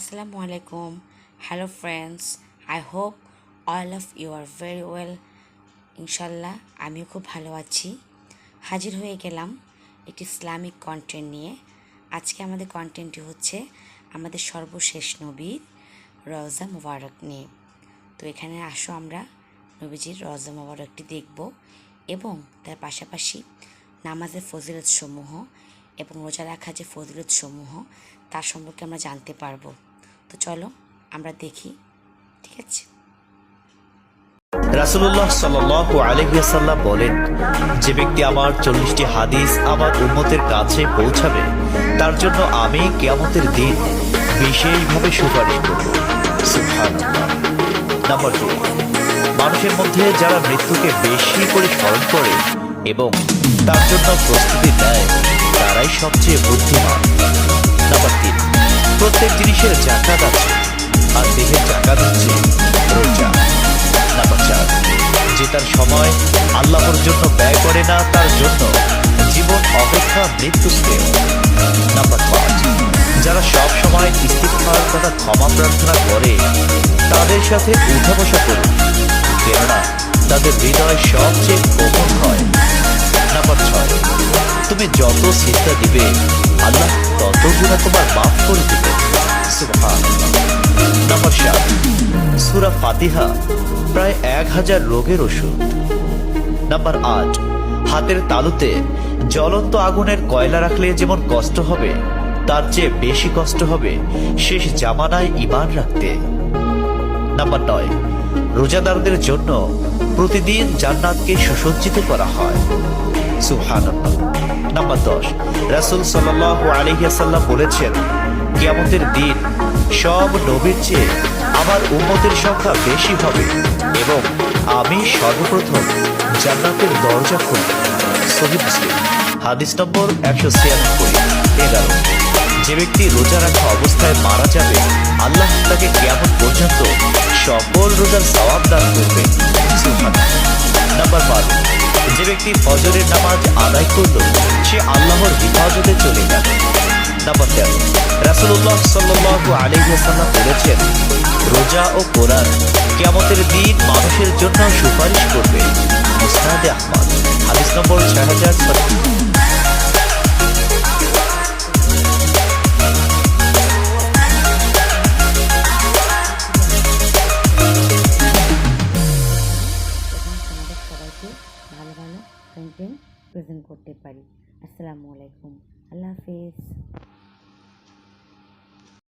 Assalamu আলাইকুম hello friends I hope all of you are very well. ইনশাল্লাহ আমিও খুব ভালো আছি। হাজির হয়ে গেলাম একটি ইসলামিক কন্টেন্ট নিয়ে। আজকে আমাদের কন্টেন্টটি হচ্ছে আমাদের সর্বশেষ নবীর রওজা মুবারক নিয়ে। তো এখানে আসো আমরা, নবীজির রওজা মুবারকটি দেখব এবং তার পাশাপাশি নামাজের ফজিলত সমূহ এবং রোজা রাখা যে ফজিলত সমূহ তার সম্পর্কে আমরা জানতে পারব। তো চলো, আমরা দেখি, ঠিক আছে? রাসুল্লাহ সাল্লাহ আলহিয়াসাল্লাম বলেন, যে ব্যক্তি আমার চল্লিশটি হাদিস আমার উন্মতের কাছে পৌঁছাবে, তার জন্য আমি কেয়ামতের দিন বিশেষভাবে সুপারিশ করব। নাম্বার দুই, মানুষের মধ্যে যারা মৃত্যুকে বেশি করে স্মরণ করে এবং তার জন্য প্রস্তুতি নেয়, তারাই সবচেয়ে বুদ্ধিমান। প্রত্যেক জিনিসের জাকাত আছে। আর দেহের জাকাত হচ্ছে রোজা নাম্বার চার যে তার সময় আল্লাহর জন্য ব্যয় করে না, তার জন্য জীবন অপেক্ষা মৃত্যু নাম্বার পাঁচ যারা সব সময় ইস্তিফার তথা ক্ষমা প্রার্থনা করে, তাদের সাথে উঠা বসা করুন। কেননা তাদের হৃদয় সবচেয়ে কোমল হয়। নাম্বার ছয় তুমি যত চিন্তা দিবে, আল্লাহ তত গুণা তোমার মাফ করে দিবে। নাম্বার সাত, সুরা ফাতিহা প্রায় এক হাজার রোগের ওষুধ। নাম্বার আট, হাতের তালুতে জ্বলন্ত আগুনের কয়লা রাখলে যেমন কষ্ট হবে, তার চেয়ে বেশি কষ্ট হবে শেষ জামানায় ইমান রাখতে। নাম্বার নয়, রোজাদারদের জন্য প্রতিদিন জান্নাতকে সুসজ্জিত করা হয়। সুবহানাল্লাহ। নাম্বার দশ, রাসূল সাল্লাল্লাহু আলাইহি ওয়াসাল্লাম বলেছেন, কিয়ামতের দিন সব নবীর চেয়ে আমার উম্মতের সংখ্যা বেশি হবে এবং আমি সর্বপ্রথম জান্নাতের দরজা খুলব। সহিহ মুসলিম। হাদিস নম্বর একশো ছিয়ানব্বই, এগারো। যে ব্যক্তি রোজা রাখা অবস্থায় মারা যাবে, আল্লাহ তাকে কেমন পর্যন্ত সকল রোজার সওয়াব দান করবে ব্যক্তি ফজরের নামাজ আদায় করল। সে আল্লাহর হিফাজতে চলে গেল। নাম্বার তেরো। রাসুল্লাহ সাল্লাহ আলহিহাসাল্লাম বলেছেন, রোজা ও কোরআন কেমতের দিন মানুষের জন্য সুপারিশ করবে। মুস্তাদে আহমদ, হাদিস নম্বর ছয় হাজার প্রেজেন্ট করতে পারি। আসসালামু আলাইকুম। আল্লাহ হাফিজ।